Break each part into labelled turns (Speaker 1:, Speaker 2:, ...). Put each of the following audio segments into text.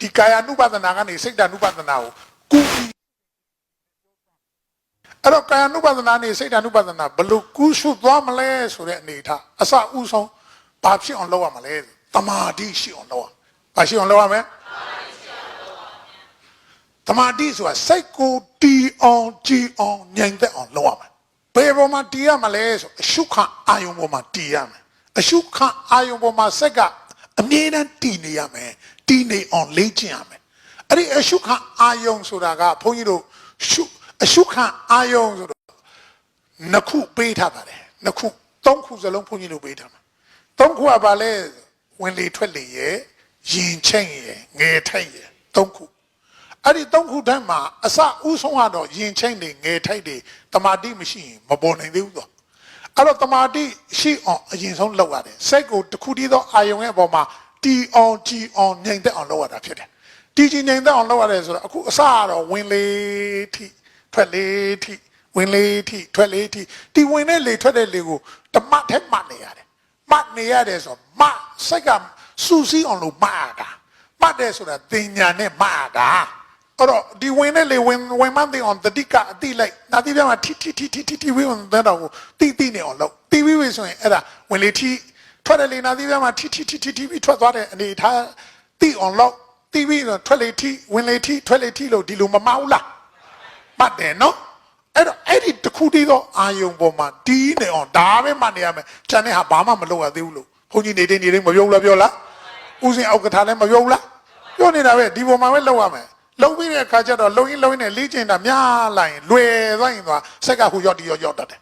Speaker 1: ဒီကာယ ानु ပဒနာကနေစိတ်တ ानु ပဒနာကိုကူပြီးအဲ့တော့ကာယ ानु ပဒနာနေစိတ်တ ानु ပဒနာဘလို့ကူးရှုသွားမလဲဆိုတဲ့အနေထားအစဥဆုံးဘာဖြစ်အောင်လုပ်ရမလဲတမာတိရှိအောင်လုပ်ရဘာရှိအောင်လုပ်ရမလဲတမာတိဆိုတာစိတ်ကိုတီအောင်ကြည်အောင်ငြိမ်သက်အောင်လုပ်ရမယ်ဘယ်ပေါ်မှာတီးရမလဲဆိုအရှုခအာယုံပေါ်မှာတီးရမယ်အရှုခအာယုံပေါ်မှာစိတ်က အမြဲတမ်းတီးနေရမယ်တီးနေအောင်လေ့ကျင့်ရမယ်အဲ့ဒီအရှုခအာယုံဆိုတာကဘုန်းကြီးတို့ရှုအရှုခအာယုံဆိုတော့နှစ်ခုပေးထားပါတယ်နှစ်ခုသုံးခုစလုံးဘုန်းကြီးတို့ပေးထားမှာသုံးခုကဘာလဲဝင်လေထွက်လေရဲ့ရင်ချိတ်ရဲ့ငယ်ထိုက်ရဲ့သုံးခုအဲ့ဒီသုံးခုတန်းမှာအစဥဆုံးကတော့ယင်ချင်းတွေငယ်ထိုက်တွေတမာတိမရှိရင်မပေါ်နိုင်သေးဘူးတော့ အဲ့တော့တမာတိရှိအောင်အရင်ဆုံးလုပ်ရတယ်စိတ်ကိုတစ်ခုတည်းသောအာယုံရဲ့အပေါ်မှာတီအောင်ကြည်အောင်ငြိမ်သက်အောင်လုပ်ရတာဖြစ်တယ်တီကြည်ငြိမ်သက်အောင်လုပ်ရတယ်ဆိုတော့အခုအစကတော့ဝင်လေထိထွက်လေထိဝင်လေထိထွက်လေထိဒီဝင်တဲ့လေထွက်တဲ့လေကိုတမတ်ထဲမှတ်နေရတယ်မှတ်နေရတယ်ဆိုတော့မစိတ်ကစူးစီးအောင်လို့မှတ်ရတာမှတ်တယ်ဆိုတာသင်ညာနဲ့မှတ်ရတာအဲ့တော့ဒီဝင်နဲ့လေဝင်ဝင်မှန်းသိအောင်တတိကအတိလိုက်နာတိပြမှာထိထိထိထိထိထိဝိဝင်တဲ့တော့ကိုတိတိ နေအောင်လုပ်တိဝိဝိဆိုရင်အဲ့ဒါဝင်လေထိထွက်တယ်လေနာတိပြမှာထိထိထိထိထိပြီးထွက်သွားတဲ့အနေထားတိအောင်လုပ်တိဝိဆိုထွက်လေထိဝင်လေထိထွက်လေထိလို့ဒီလိုမမဟုတ်လားမှတ်တယ်နော်အဲ့တော့အဲ့ဒီတစ်ခုတည်းသောအာယုံပေါ်မှာတီးနေအောင်ဒါပဲမှတ်နေရမယ်ကျန်တဲ့ဟာဘာမှမလုပ်ရသေးဘူးလို့ဘုန်းကြီးနေတဲ့နေတဲ့မပြောဘူးလားပြောလားဦးစင်အောက်ကထားလည်းမပြောဘူးလားပြောနေတာပဲဒီပေါ်မှာပဲလုပ်ရမယ်လုံးပြီးတဲ့အခါကျတော့လုံရင်လုံရင်နဲ့လေ့ကျင့်တာများလာရင်လွယ်သွားရင်သွားစက်ကဟိုရောက်တီရောက်ရောက်တတ်တယ်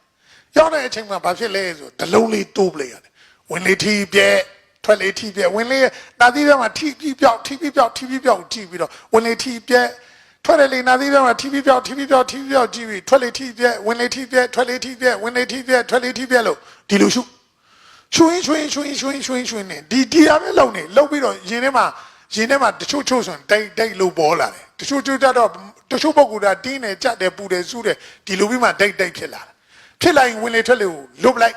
Speaker 1: ရောက်တဲ့အချိန်မှာဘာဖြစ်လဲဆိုတလုံးလေးတိုးပလိုက်ရတယ်ဝင်လေထီပြဲထွက်လေထီပြဲဝင်လေနာသီးဘက်မှာထီပြီးပြောက်ထီပြီးပြောက်ထီပြီးပြောက်ကြည့်ပြီးတော့ဝင်လေထီပြဲထွက်လေလေနာသီးဘက်မှာထီပြီးပြောက်ထီပြီးပြောက်ထီပြီးပြောက်ကြည့်ပြီးထွက်လေထီပြဲဝင်လေထီပြဲထွက်လေထီပြဲဝင်လေထီပြဲထွက်လေထီပြဲလို့ဒီလိုရှုချွင်းချွင်းချွင်းချွင်းချွင်းချွင်းနေဒီဒီရပဲလုံနေလုံပြီးတော့ရင်ထဲမှာရင်ထဲမှာတချို့ချို့ဆိုရင်တိတ်တိတ်လို့ပေါ်လာတယ်တချို့ချို့ကြတော့တချို့ပုဂ္ဂိုလ်ကတင်းနေကြတယ်ပူတယ်စူးတယ်ဒီလိုပြီးမှတိတ်တိတ်ဖြစ်လာတယ် ဖြစ်လာရင်ဝင်လေထွက်လေကိုလွတ်ပလိုက်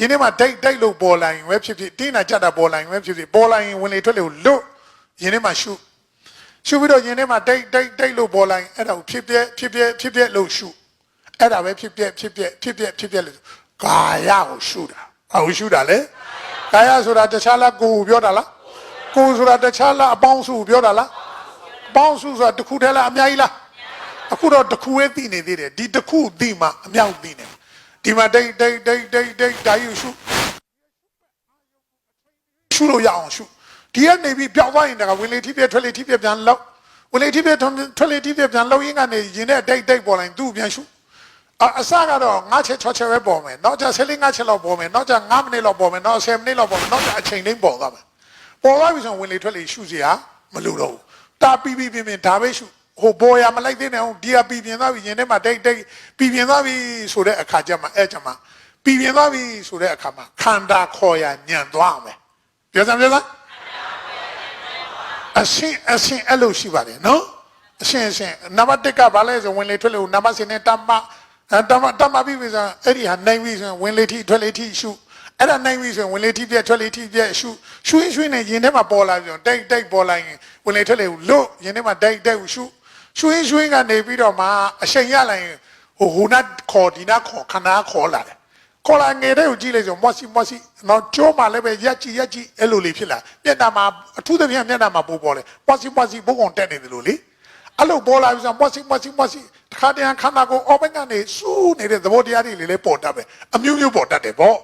Speaker 1: ရင်ထဲမှာတိတ်တိတ်လို့ပေါ်လာရင်ပဲဖြစ်ဖြစ်တင်းနာကြတာပေါ်လာရင်ပဲဖြစ်ဖြစ်ပေါ်လာရင်ဝင်လေထွက်လေကိုလွတ်ရင်ထဲမှာရှုရှုပြီးတော့ရင်ထဲမှာတိတ်တိတ်တိတ်လို့ပေါ်လာရင်အဲ့ဒါကိုဖြစ်ပြက်ဖြစ်ပြက်ဖြစ်ပြက်လို့ရှုအဲ့ဒါပဲဖြစ်ပြက်ဖြစ်ပြက်ဖြစ်ပြက်ဖြစ်ပြက်လို့ကာယကိုရှုတာဘာကိုရှုတာလဲကာယဆိုတာတခြားလားကိုယ်ကိုပြောတာလားကိုယ်ဆိုတာတခြားလားအပေါင်းစုကိုပြောတာလားအပေါင်းစုဆိုတာတစ်ခုတည်းလားအများကြီးလားအခုတော့တစ်ခုပဲသိနေသေးတယ်ဒီတစ်ခုသိမှအမြောက်သိနေ ဒီမှာဒိတ်ဒိတ်ဒိတ်ဒိတ်ဒိတ်ဓာယူရှုရှုလို့ရအောင်ရှုဒီကနေပြီးပျောက်သွားရင်တကဝင်လေထိပြထွက်လေထိပြပြန်လောက်ဝင်လေထိပြထွက်လေထိပြပြန်လောက်ရင်းကနေရင်တဲ့ဒိတ်ဒိတ်ပေါ်လာရင်သူ့ကိုပြန်ရှုအအစကတော့9ချက်6ချက်ပဲပေါ်မယ်နောက်ကျ15 9ချက်လောက်ပေါ်မယ်နောက်ကျ9မိနစ်လောက်ပေါ်မယ်နောက်10မိနစ်လောက်ပေါ်မယ်နောက်ကျအချိန်တိုင်းပေါ်သွားမယ်ပေါ်သွားပြီဆိုရင်ဝင်လေထွက်လေရှုစရာမလိုတော့ဘူးတာပြီးပြီးပြင်းပြင်းဒါပဲရှု ဟိုပေါ်ရမလိုက်သေးနဲ့အောင်ဒီကပြီးပြင်းသွားပြီရင်ထဲမှာတိတ်တိတ်ပြီးပြင်းသွားပြီဆိုတဲ့အခါကျမှအဲ့ကျမှပြီးပြင်းသွားပြီဆိုတဲ့အခါမှာခန္ဓာခေါ်ရညံသွားမယ်ပြောစမ်းပြောစမ်း အရှင်အရှင်အဲ့လိုရှိပါတယ်နော်အရှင်အရှင်နံပါတ်1ကဘာလဲဆိုဝင်လေထွက်လေကိုနံပါတ်10နဲ့တမ္မအဲတမ္မတမ္မပြီးပြီဆိုရင်အဲ့ဒီဟာနိုင်ပြီဆိုရင်ဝင်လေထိထွက်လေထိရှုအဲ့ဒါနိုင်ပြီဆိုရင်ဝင်လေထိပြက်ထွက်လေထိပြက်ရှုရွှင်ရွှင်နဲ့ရင်ထဲမှာပေါ်လာပြီးတော့တိတ်တိတ်ပေါ်လာရင်ဝင်လေထွက်လေကိုလွတ်ရင်ထဲမှာတိတ်တိတ်ကိုရှု ရွှင်ရွှင်ကနေပြီးတော့မှအချိန်ရလာရင်ဟိုဟိုနာခေါ်ဒီနာခေါ်ခန္ဓာခေါ်လာတယ်ခေါ်လာငယ်တဲ့ကိုကြည့်လိုက်ဆိုမွတ်စီမွတ်စီတော့ကျိုးမှလည်းပဲရက်ကြည့်ရက်ကြည့်အဲ့လိုလေးဖြစ်လာမျက်နှာမှာအထူးသဖြင့်မျက်နှာမှာပို့ပေါ်လေမွတ်စီမွတ်စီဘုံကောင်တက်နေတယ်လို့လေအဲ့လိုပေါ်လာပြီးဆိုမွတ်စီမွတ်စီမွတ်စီတခါတည်းခန္ဓာကိုယ်အော်ဘက်ကနေစူးနေတဲ့သဘောတရားတွေလေးလေးပေါ်တတ်ပဲအမျိုးမျိုးပေါ်တတ်တယ်ပေါ့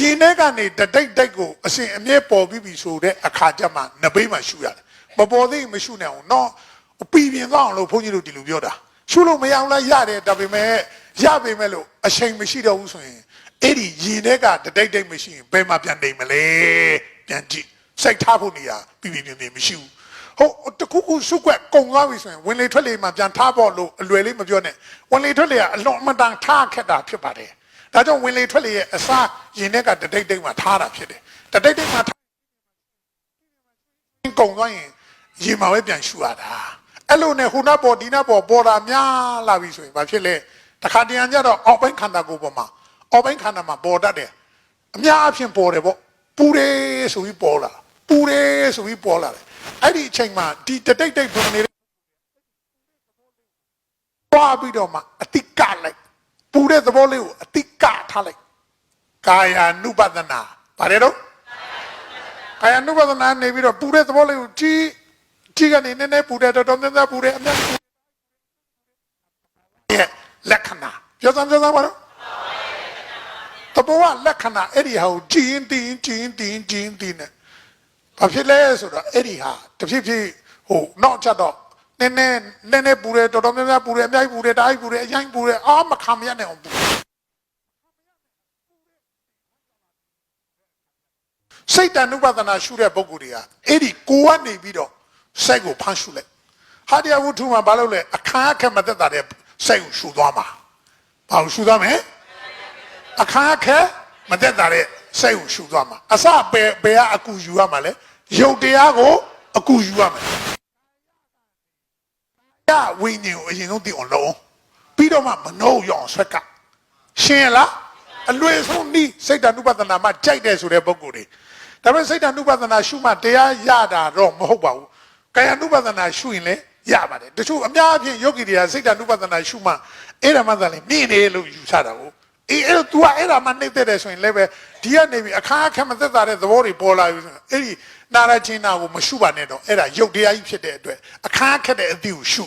Speaker 1: ရင်ထဲကနေတတိတ်တိတ်ကိုအစဉ်အမြဲပေါ်ပြီးပြီဆိုတဲ့အခါကျမှနဘေးမှာရှူရတယ်မပေါ်သေးမရှူနိုင်အောင် နော်ပီပြင်သွားအောင်လို့ဘုန်းကြီးတို့ဒီလိုပြောတာရှူလို့မရအောင်လားရတယ်ဒါပေမဲ့ရပေမဲ့လို့အချိန်မရှိတော့ဘူးဆိုရင်အဲ့ဒီရင်ထဲကတတိတ်တိတ်မရှိရင်ဘယ်မှာပြန်နေမလဲပြန်ကြည့်စိတ်ထားဖို့နေရပြပြပြပြမရှိဘူးဟုတ်တခုခုစုကွက်ကုံသွားပြီဆိုရင်ဝင်လေထွက်လေမှာပြန်ထားဖို့လို့အလွယ်လေးမပြောနဲ့ဝင်လေထွက်လေကအလွန်အမတန်ထားခက်တာဖြစ်ပါတယ်ဒါကြောင့်ဝင်လေထွက်လေရဲ့အစားရင်ထဲကတတိတ်တိတ်မှာထားတာဖြစ်တယ်တတိတ်တိတ်မှာထားကုံသွားရင်ရင်မှာပဲပြန်ရှူရတာ အဲ့လိုနဲ့ဟိုနာပေါ်ဒီနာပေါ်ပေါ်တာများလာပြီဆိုရင်ဘာဖြစ်လဲတခါတရံကြတော့အောက်ပိုင်းခန္ဓာကိုယ်ပေါ်မှာအောက်ပိုင်းခန္ဓာမှာပေါ်တတ်တယ်အများအပြားပေါ်တယ်ပေါ့ပူတယ်ဆိုပြီးပေါ်လာပူတယ်ဆိုပြီးပေါ်လာတယ်အဲ့ဒီအချိန်မှာဒီတတိတ်တိတ်ပုံနေတဲ့ပွားပြီးတော့မှအတိကလိုက်ပူတဲ့သဘောလေးကိုအတိကထားလိုက်ကာယ ानु ပဒနာဗါတယ်တော့ကာယ ानु ပဒနာနေပြီးတော့ပူတဲ့သဘောလေးကိုကြည် ကြည်ကနေနည်းနည်းပူတယ်တော်တော်များများပူတယ်အများကြီးရဲ့လက္ခဏာပြောစမ်းပြောစမ်းပါတော့တဘောကလက္ခဏာအဲ့ဒီဟာကိုကြည်ရင်တည်ရင်ကြည်ရင်တည်ရင်ကြည်ရင်တည်နေဘာဖြစ်လဲဆိုတော့အဲ့ဒီဟာတဖြည်းဖြည်းဟိုနောက်ချက်တော့နည်းနည်းနည်းနည်းပူတယ်တော်တော်များများပူတယ်အများကြီးပူတယ်တအားကြီးပူတယ်အရင်ပူတယ်အာမခံမရနိုင်အောင်ပူစိတ်တ ानु ပဒနာရှုတဲ့ပုဂ္ဂိုလ်တွေကအဲ့ဒီကိုကနေပြီးတော့ စိတ်ကိုဖမ်းရှုလိုက်ဟာတရားဝတ္ထုမှာဘာလို့လဲအခါအခက်မသက်တာတဲ့စိတ်ကိုရှုသွားမှာဘာလို့ရှုသွားမလဲအခါအခက်မသက်တာတဲ့စိတ်ကိုရှုသွားမှာအစပယ်ပယ်ကအကူယူရမှာလဲယုတ်တရားကိုအကူယူရမှာရဝိညာဉ်ကိုအရင်ဆုံးသိအောင်လုပ်ပြီးတော့မှမနှုတ်ရအောင်ဆွဲကရှင်းရလားအလွယ်ဆုံးဤစိတ်တ ानु ပဒနာမှာကြိုက်တယ်ဆိုတဲ့ပုဂ္ဂိုလ်တွေဒါပေမဲ့စိတ်တ ानु ပဒနာရှုမှတရားရတာတော့မဟုတ်ပါဘူး ကာယ ानु ပဒနာရှုရင်လည်းရပါတယ်တချို့အများအပြားယောဂီတွေကစိတ်တ ानु ပဒနာရှုမှအဲ့ဒါမှသာလေမြင့်တယ်လို့ယူဆတာကိုအေးအဲ့တော့ तू ကအဲ့ဒါမှနှိမ့်သက်တယ်ဆိုရင်လည်းပဲဒီကနေပြီးအခါအခက်မသက်တာတဲ့သဘောတွေပေါ်လာပြီဆိုရင်အဲ့ဒီနာရချင်းနာကိုမရှုပါနဲ့တော့အဲ့ဒါယုတ်တရားကြီးဖြစ်တဲ့အတွက်အခါအခက်တဲ့အသည့်ကိုရှု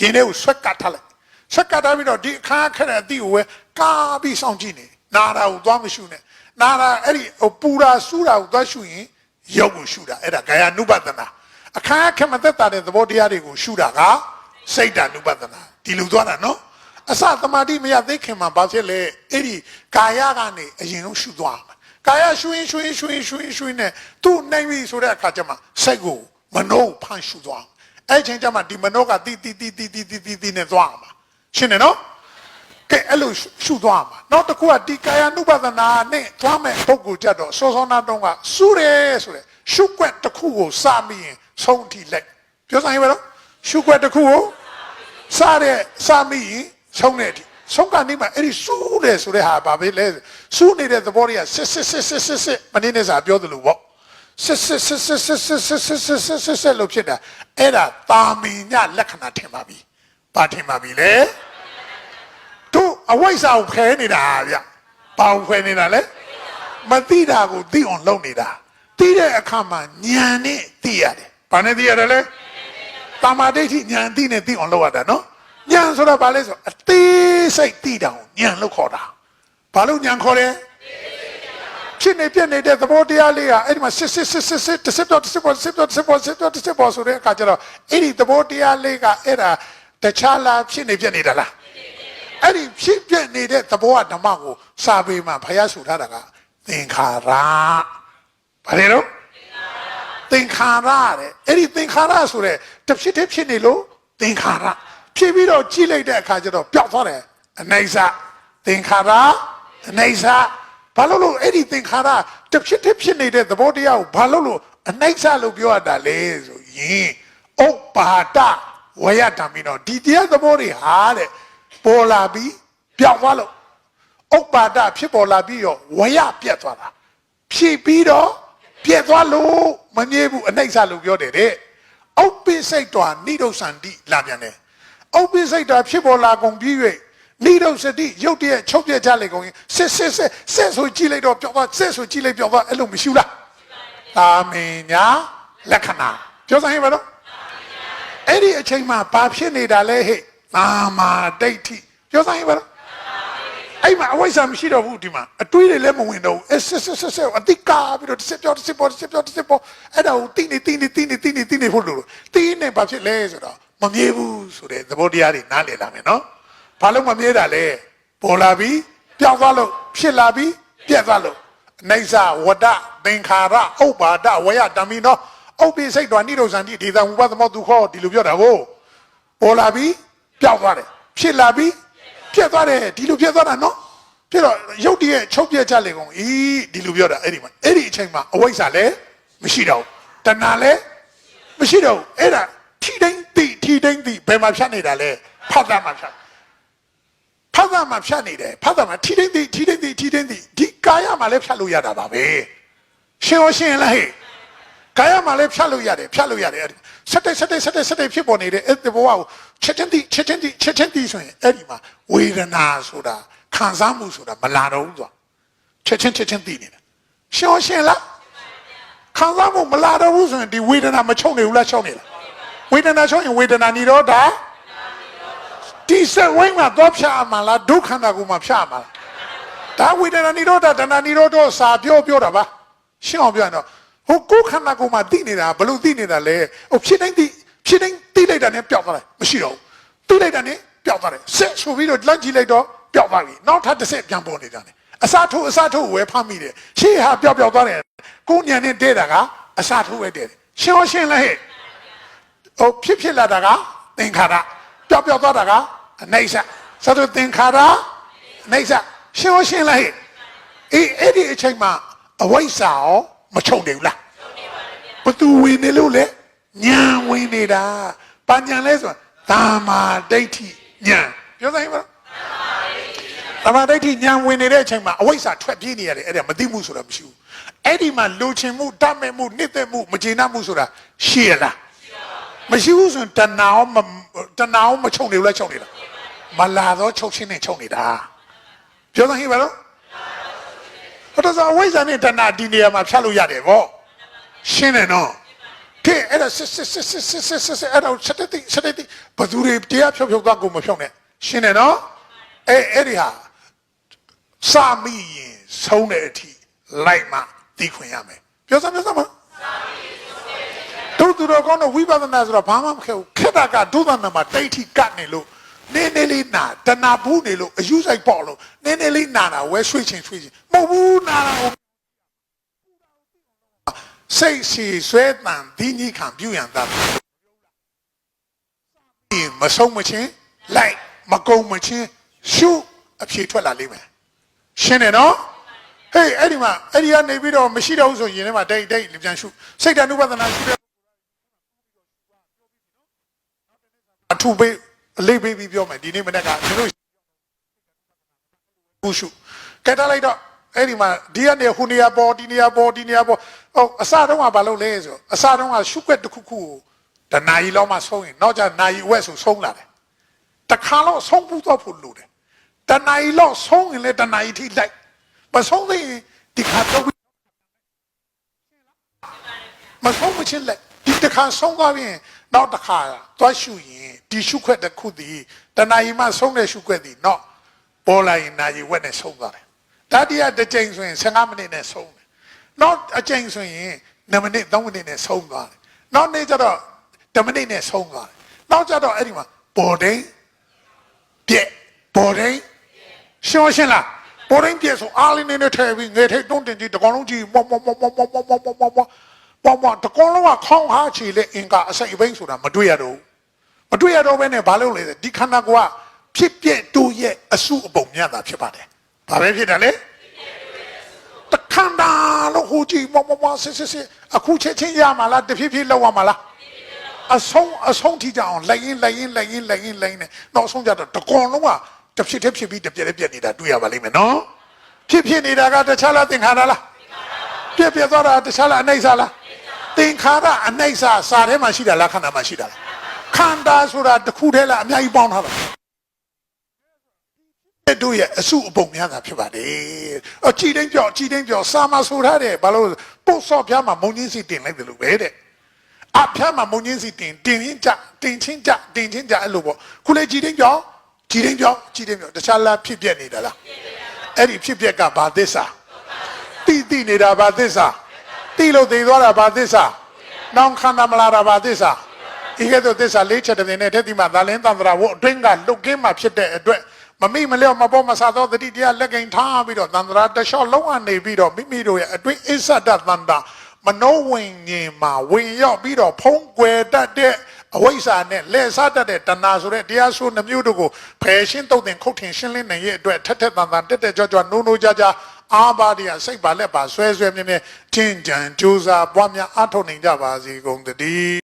Speaker 1: ရင်ထဲကိုဆွက်ကတ်ထားလိုက်ဆွက်ကတ်ထားပြီးတော့ဒီအခါအခက်တဲ့အသည့်ကိုပဲကာပြီးစောင့်ကြည့်နေနာတာကိုသွားမရှုနဲ့နာတာအဲ့ဒီဟိုပူတာစူးတာကိုသွားရှုရင်ယုတ်ကိုရှုတာအဲ့ဒါကာယ ानु ပဒနာ အခါအခက်မသက်တာတဲ့သဘောတရားတွေကိုရှုတာကစိတ်တ ानु ပဒနာဒီလိုသွားတာနော်အစသမာဓိမရသိခင်မှာဘာဖြစ်လဲအဲ့ဒီကာယကနေအရင်ဆုံးရှုသွားမှာကာယရှုရင်ရှုရင်ရှုရင်ရှုရင်ရှုရင်နဲ့သူ့နိုင်ပြီဆိုတဲ့အခါကျမှစိတ်ကိုမနှုတ်ဖန်ရှုသွားအဲ့ချိန်ကျမှဒီမနှုတ်ကတီတီတီတီတီတီတီတီနဲ့သွားမှာရှင်းတယ်နော်ကဲအဲ့လိုရှုသွားမှာနောက်တစ်ခုကဒီကာယ ानु ပဒနာနဲ့သွားမဲ့ပုဂ္ဂိုလ်ကြတော့စောစောနာတုံးကစူးတယ်ဆိုတဲ့ ရှုွက်တစ်ခုကိုစမိရင်ဆုံးထိလိုက်ပြောဆိုင်ပဲနော်ရှုွက်တစ်ခုကိုစတဲ့စမိရင်ဆုံးတဲ့အထိဆုံးကနေမှအဲ့ဒီစူးတယ်ဆိုတဲ့ဟာဘာပဲလဲစူးနေတဲ့သဘောတွေကစစ်စစ်စစ်စစ်စစ်စစ်မနေနဲ့စာပြောသလိုပေါ့စစ်စစ်စစ်စစ်စစ်စစ်စစ်စစ်စစ်စစ်စစ်စစ်လို့ဖြစ်တာအဲ့ဒါတာမင်ညလက္ခဏာထင်ပါပြီဘာထင်ပါပြီလဲတို့အဝိဇ္ဇာကိုဖယ်နေတာဗျဘာကိုဖယ်နေတာလဲမသိတာကိုသိအောင်လုပ်နေတာ သိတဲ့အခါမှာဉာဏ်နဲ့သိရတယ်ဘာနဲ့သိရတယ်လဲတာမာဒိဋ္ဌိဉာဏ်သိနဲ့သိအောင်လုပ်ရတာနော်ဉာဏ်ဆိုတာဘာလဲဆိုအသေးစိတ်သိတာကိုဉာဏ်လို့ခေါ်တာဘာလို့ဉာဏ်ခေါ်လဲဖြစ်နေပြနေတဲ့သဘောတရားလေးကအဲ့ဒီမှာစစ်စစ်စစ်စစ်စစ်တစ်စစ်တော့တစ်စစ်ပေါ်တစ်စစ်တော့တစ်စစ်ပေါ်တစ်စစ်တော့တစ်စစ်ပေါ်ဆိုတဲ့အခါကျတော့အဲ့ဒီသဘောတရားလေးကအဲ့ဒါတခြားလားဖြစ်နေပြနေတာလားအဲ့ဒီဖြစ်ပြနေတဲ့သဘောကဓမ္မကိုစာပေမှာဘုရားဆိုထားတာကသင်္ခါရ ဘာလဲတော့သင်္ခါရတဲ့အဲ့ဒီသင်္ခါရဆိုတဲ့တစ်ဖြစ်တစ်ဖြစ်နေလို့သင်္ခါရဖြစ်ပြီးတော့ကြည့်လိုက်တဲ့အခါကျတော့ပျောက်သွားတယ်အနိစ္စသင်္ခါရအနိစ္စဘာလို့လို့အဲ့ဒီသင်္ခါရတစ်ဖြစ်တစ်ဖြစ်နေတဲ့သဘောတရားကိုဘာလို့လို့အနိစ္စလို့ပြောရတာလဲဆိုရင်ဥပ္ပါဒဝယဓမ္မိနော်ဒီတရားသဘောတွေဟာတဲ့ပေါ်လာပြီးပျောက်သွားလို့ဥပ္ပါဒဖြစ်ပေါ်လာပြီးတော့ဝယပြတ်သွားတာဖြည့်ပြီးတော့ ပြတ်သွားလို့မမြဲဘူးအနိစ္စလို့ပြောတယ်တဲ့ဥပ္ပိစိတ်တော်နိဒုစန္တိလာပြန်တယ်ဥပ္ပိစိတ်တော်ဖြစ်ပေါ်လာကုန်ပြီး၍နိဒုစတိရုတ်တရက်ချုပ်ပြကြလေကုန်ရင်စစ်စစ်စစ်စစ်ဆိုကြည့်လိုက်တော့ပျောက်သွားစစ်ဆိုကြည့်လိုက်ပျောက်သွားအဲ့လိုမရှိဘူးလားသာမင်ညာလက္ခဏာပြောဆိုင်ပါတော့အဲ့ဒီအချိန်မှာဘာဖြစ်နေတာလဲဟဲ့သာမာဒိဋ္ဌိပြောဆိုင်ပါတော့ အဲ့မှာအဝိဇ္ဇာမရှိတော့ဘူးဒီမှာအတွေးတွေလည်းမဝင်တော့ဘူးအစစ်စစ်စစ်စစ်အတိကာပြီးတော့တစ်စစ်ပြောတစ်စစ်ပေါ်တစ်စစ်ပြောတစ်စစ်ပေါ်အဲ့ဒါကိုတိနေတိနေတိနေတိနေတိနေဖို့လို့တိနေဘာဖြစ်လဲဆိုတော့မမြဲဘူးဆိုတဲ့သဘောတရားတွေနားလည်လာမယ်နော်ဘာလို့မမြဲတာလဲပေါ်လာပြီးပျောက်သွားလို့ဖြစ်လာပြီးပြက်သွားလို့အနိစ္စဝဒသင်္ခါရဥပ္ပါဒဝယဓမ္မိနောဥပ္ပိစိတ်တော်နိရောဇန္တိဒေသဝုပသမောဒုခောဒီလိုပြောတာကိုပေါ်လာပြီးပျောက်သွားတယ်ဖြစ်လာပြီး ပြက်သွားတယ်ဒီလိုပြက်သွားတာနော်ဖြစ်တော့ရုပ်တရက်ချုပ်ပြက်ကြလေကုန်ဤဒီလိုပြောတာအဲ့ဒီမှာအဲ့ဒီအချိန်မှာအဝိဇ္ဇာလည်းမရှိတော့ဘူးတဏှာလည်းမရှိတော့ဘူးအဲ့ဒါထိတိုင်းတိထိတိုင်းတိဘယ်မှာဖြတ်နေတာလဲဖတ်တာမှာဖြတ်ဖတ်တာမှာဖြတ်နေတယ်ဖတ်တာမှာထိတိုင်းတိထိတိုင်းတိထိတိုင်းတိဒီကာယမှာလည်းဖြတ်လို့ရတာပါပဲရှင်ရောရှင်လားဟဲ့ကာယမှာလည်းဖြတ်လို့ရတယ်ဖြတ်လို့ရတယ်အဲ့ဒီဆက်တဲ့ဆက်တဲ့ဆက်တဲ့ဆက်တဲ့ဖြစ်ပေါ်နေတဲ့အဲ့ဒီဘဝကို ချက်ချင်းတိချက်ချင်းတိချက်ချင်းတိဆိုရင်အဲ့ဒီမှာဝေဒနာဆိုတာခံစားမှုဆိုတာမလာတော့ဘူးဆိုတာချက်ချင်းချက်ချင်းတိနေတယ်ရှောင်းရှင်းလားခံစားမှုမလာတော့ဘူးဆိုရင်ဒီဝေဒနာမချုပ်နေဘူးလားချုပ်နေလားဝေဒနာချုပ်ရင်ဝေဒနာနေတော့တာဒီစက်ဝိုင်းမှာတော့ဖြာမှလားဒုက္ခန္တာကိုမှဖြာမှလားဒါဝေဒနာနေတော့တာဒနာနေတော့တော့စာပြောပြောတာပါရှင်းအောင်ပြောရင်တော့ဟိုကိုယ်ခန္ဓာကိုယ်မှာသိနေတာဘလို့သိနေတာလဲဟိုဖြစ်တိုင်းသိ ဖြစ်တိုင်းသိလိုက်တာနဲ့ပျောက်သွားတယ်မရှိတော့ဘူးသိလိုက်တာနဲ့ပျောက်သွားတယ်ဆက်ဆိုပြီးတော့လက်ကြည့်လိုက်တော့ပျောက်သွားပြီနောက်ထပ်တစ်ဆက်ပြန်ပေါ်နေတာနဲ့အစာထိုးအစာထိုးဝယ်ဖမ်းမိတယ်ရှေ့ဟာပျောက်ပျောက်သွားတယ်ကိုညံနဲ့တဲတာကအစာထိုးဝယ်တဲတယ်ရှင်းအောင်ရှင်းလဲဟဲ့ဟိုဖြစ်ဖြစ်လာတာကသင်္ခါရပျောက်ပျောက်သွားတာကအနိစ္စဆိုတော့သင်္ခါရအနိစ္စရှင်းရှင်းလိုက်အေးအဲ့ဒီအချိန်မှာအဝိဇ္ဇာရောမချုပ်နေဘူးလားဘသူဝင်နေလို့လေ ညာဝင်နေတာဘာညာလဲဆိုတော့သာမာဒိဋ္ဌိညာပြောဆိုင်ပါသာမာဒိဋ္ဌိညာဝင်နေတဲ့အချိန်မှာအဝိဇ္ဇာထွက်ပြေးနေရတယ်အဲ့ဒါမသိမှုဆိုတာမရှိဘူးအဲ့ဒီမှာလူချင်းမှုတတ်မဲ့မှုနှစ်သက်မှုမကျေနပ်မှုဆိုတာရှိရလားမရှိဘူးဆိုရင်တဏှာရောမတဏှာရောမချုပ်နေဘူးလားချုပ်နေတာမလာတော့ချုပ်ချင်းနဲ့ချုပ်နေတာပြောသဟိပါတော့ဟုတ်တော့ဆိုအဝိဇ္ဇာနဲ့တဏှာဒီနေရာမှာဖြတ်လို့ရတယ်ဗောရှင်းတယ်နော် ကဲအဲ့ဒါစစ်စစ်စစ်စစ်စစ်စစ်စစ်အဲ့ဒါစတတိစတတိဘသူတွေတရားဖြုတ်ဖြုတ်သွားကိုမဖြုတ်နဲ့ရှင်းတယ်နော်အဲ့အဲ့ဒီဟာစမိရင်ဆုံးတဲ့အထိလိုက်မှသိခွင့်ရမယ်ပြောစမ်းပြောစမ်းပါတို့သူတော်ကောင်းတော့ဝိပဿနာဆိုတော့ဘာမှမခဲဘူးခက်တာကဒုသနာမှာတိတ်ထိကတ်နေလို့နည်းနည်းလေးနာတဏဘူးနေလို့အယူဆိုင်ပေါ့လို့နည်းနည်းလေးနာတာဝဲဆွေးချင်းဆွေးချင်းမဟုတ်ဘူးနာတာကို စိတ်စီဆွဲတန်ဒီကြီးခံပြုရန်တာမဆုံးမချင်းလိုက်မကုံမချင်းရှုအဖြေထွက်လာလိမ့်မယ်ရှင်းတယ်နော်ဟေးအဲ့ဒီမှာအဲ့ဒီကနေပြီးတော့မရှိတော့ဘူးဆိုရင်လည်းမတိတ်တိတ်ပြန်ရှုစိတ်တ ानु ပဒနာရှုတဲ့အထူပေးအလေးပေးပြီးပြောမယ်ဒီနေ့မနေ့ကကျွန်တော်ဘူးရှုကဲတက်လိုက်တော့ အဲ့ဒီမှာဒီကနေဟိုနေရာပေါ်ဒီနေရာပေါ်ဒီနေရာပေါ်ဟိုအစတုန်းကဘာလုပ်လဲဆိုအစတုန်းကရှုွက်တစ်ခုခုကိုတနာရီလောက်မှဆုံးရင်နောက်ကျနာရီဝက်ဆိုဆုံးလာတယ်တခါတော့ဆုံးဘူးတော့ဖို့လိုတယ်တနာရီလောက်ဆုံးရင်လည်းတနာရီထိလိုက်မဆုံးသေးရင်ဒီခါတော့မဆုံးမချင်းလိုက်ဒီတခါဆုံးသွားပြီးရင်နောက်တစ်ခါသွားရှုရင်ဒီရှုခွက်တစ်ခုတည်းတနာရီမှဆုံးတဲ့ရှုခွက်တည်းနော်ပေါ်လာရင်နာရီဝက်နဲ့ဆုံးသွားတယ် တတိယတစ်ကြိမ်ဆိုရင်15မိနစ်နဲ့ဆုံးတယ်နောက်အကြိမ်ဆိုရင်9မိနစ်3မိနစ်နဲ့ဆုံးသွားတယ်နောက်နေ့ကျတော့10မိနစ်နဲ့ဆုံးသွားတယ်နောက်ကျတော့အဲ့ဒီမှာပေါ်ဒိန်ပြက်ပေါ်ဒိန်ရှင်းရှင်းလားပေါ်ဒိန်ပြက်ဆိုအားလေးနေနဲ့ထည့်ပြီးငယ်ထိတ်တွန်းတင်ကြီးတကောင်လုံးကြီးမောမောမောမောမောမောမောမောမောမောမောတကောင်လုံးကခေါင်းဟာချီလေအင်ကာအစိတ်အဘိန်းဆိုတာမတွေ့ရတော့ဘူးမတွေ့ရတော့ဘဲနဲ့ဘာလုပ်လဲဒီခန္ဓာကိုယ်ကဖြစ်ပြက်တူရဲ့အစုအပုံမြတ်တာဖြစ်ပါတယ် ဘာပဲဖြစ်တယ်လဲတခန္ဓာလို့ဟိုကြည့်မမမစစ်စစ်စစ်အခုချက်ချင်းရမှာလားတဖြည်းဖြည်းလောက်ရမှာလားအဆုံးအဆုံးထိကြအောင်လိုက်ရင်လိုက်ရင်လိုက်ရင်လိုက်ရင်လိုက်ရင်နောက်ဆုံးကြတော့တကွန်လုံးကတစ်ဖြစ်တစ်ဖြစ်ပြီးတစ်ပြက်တစ်ပြက်နေတာတွေ့ရပါလိမ့်မယ်နော်ဖြစ်ဖြစ်နေတာကတခြားလားသင်္ခါရလားပြက်ပြက်သွားတာတခြားလားအနိစ္စလားသင်္ခါရအနိစ္စစာထဲမှာရှိတာလားခန္ဓာမှာရှိတာလားခန္ဓာဆိုတာတစ်ခုတည်းလားအများကြီးပေါင်းထားတာ တဲ့တို့ရဲ့အစုအပုံများတာဖြစ်ပါတယ်။အကြည်တိုင်းပြောအကြည်တိုင်းပြောစာမဆိုထားတယ်ဘာလို့ပုတ်စော့ပြားမှာမုံချင်းစီတင်လိုက်တယ်လို့ပဲတဲ့အဖျားမှာမုံချင်းစီတင်တင်ချင်းကြတင်ချင်းကြတင်ချင်းကြအဲ့လိုပေါ့ခုလေကြည်တိုင်းပြောကြည်တိုင်းပြောကြည်တိုင်းပြောတခြားလားဖြစ်ပြက်နေတာလားအဲ့ဒီဖြစ်ပြက်ကဘာသစ္စာတိတိနေတာဘာသစ္စာတိလို့သိသွားတာဘာသစ္စာနောင်ခန္ဓာမလာတာဘာသစ္စာဤကဲ့သို့သစ္စာလေးချက်တဲ့နဲ့တတိမသာလင်းတန္တရာဝတ်အတွင်းကလုတ်ကင်းမှဖြစ်တဲ့အတွက် မမိမလျော့မပေါ်မဆသောတတိတရားလက်ကင်ထားပြီးတော့တန္တရာတလျှော့လုံးဝနေပြီးတော့မိမိတို့ရဲ့အတွင်းအစ္ဆဒတန္တာမနောဝိညာဉ်မှာဝင်ရောက်ပြီးတော့ဖုံးကွယ်တတ်တဲ့အဝိဇ္ဇာနဲ့လက်စားတတ်တဲ့တဏှာဆိုတဲ့တရားဆိုနှမျိုးတို့ကိုဖယ်ရှင်းတုတ်တင်ခုတ်ထင်ရှင်းလင်းနိုင်ရဲ့အတွက်ထက်ထက်တန်တန်တက်တက်ကြွကြွနိုးနိုးကြကြအာဘာဒီယစိတ်ပါလက်ပါဆွဲဆွဲမြဲမြဲချင်းကြံကြိုးစားပွားများအားထုတ်နိုင်ကြပါစေကုန်သတည်း